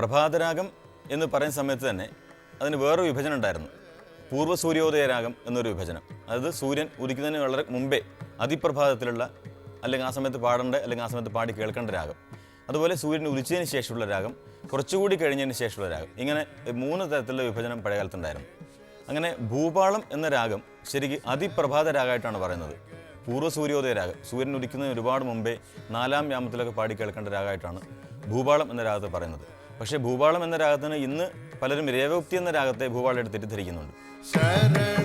പ്രഭാതരാഗം എന്ന് പറയുന്ന സമയത്ത് തന്നെ അതിന് വേറൊരു വിഭജനം ഉണ്ടായിരുന്നു. പൂർവ സൂര്യോദയ രാഗം എന്നൊരു വിഭജനം. അതായത് സൂര്യൻ ഉദിക്കുന്നതിന് വളരെ മുമ്പേ അതിപ്രഭാതത്തിലുള്ള അല്ലെങ്കിൽ ആ സമയത്ത് പാടേണ്ട അല്ലെങ്കിൽ ആ സമയത്ത് പാടി കേൾക്കേണ്ട രാഗം. അതുപോലെ സൂര്യൻ ഉദിച്ചതിന് ശേഷമുള്ള രാഗം കുറച്ചുകൂടി കഴിഞ്ഞതിന് ശേഷമുള്ള രാഗം. ഇങ്ങനെ മൂന്ന് തരത്തിലുള്ള വിഭജനം പഴയകാലത്തുണ്ടായിരുന്നു. അങ്ങനെ ഭൂപാളം എന്ന രാഗം ശരിക്ക് അതിപ്രഭാത രാഗമായിട്ടാണ് പറയുന്നത്. പൂർവ സൂര്യോദയ രാഗം സൂര്യൻ ഉദിക്കുന്നതിന് ഒരുപാട് മുമ്പേ നാലാം വ്യാമത്തിലൊക്കെ പാടി കേൾക്കേണ്ട രാഗമായിട്ടാണ് ഭൂപാളം എന്ന രാഗത്തെ പറയുന്നത്. പക്ഷേ ഭൂപാളം എന്ന രാഗത്തിന് ഇന്ന് പലരും രേവോക്തി എന്ന രാഗത്തെ ഭൂപാളം എടുത്തിട്ട് തെറ്റിദ്ധരിക്കുന്നുണ്ട്. ശരണ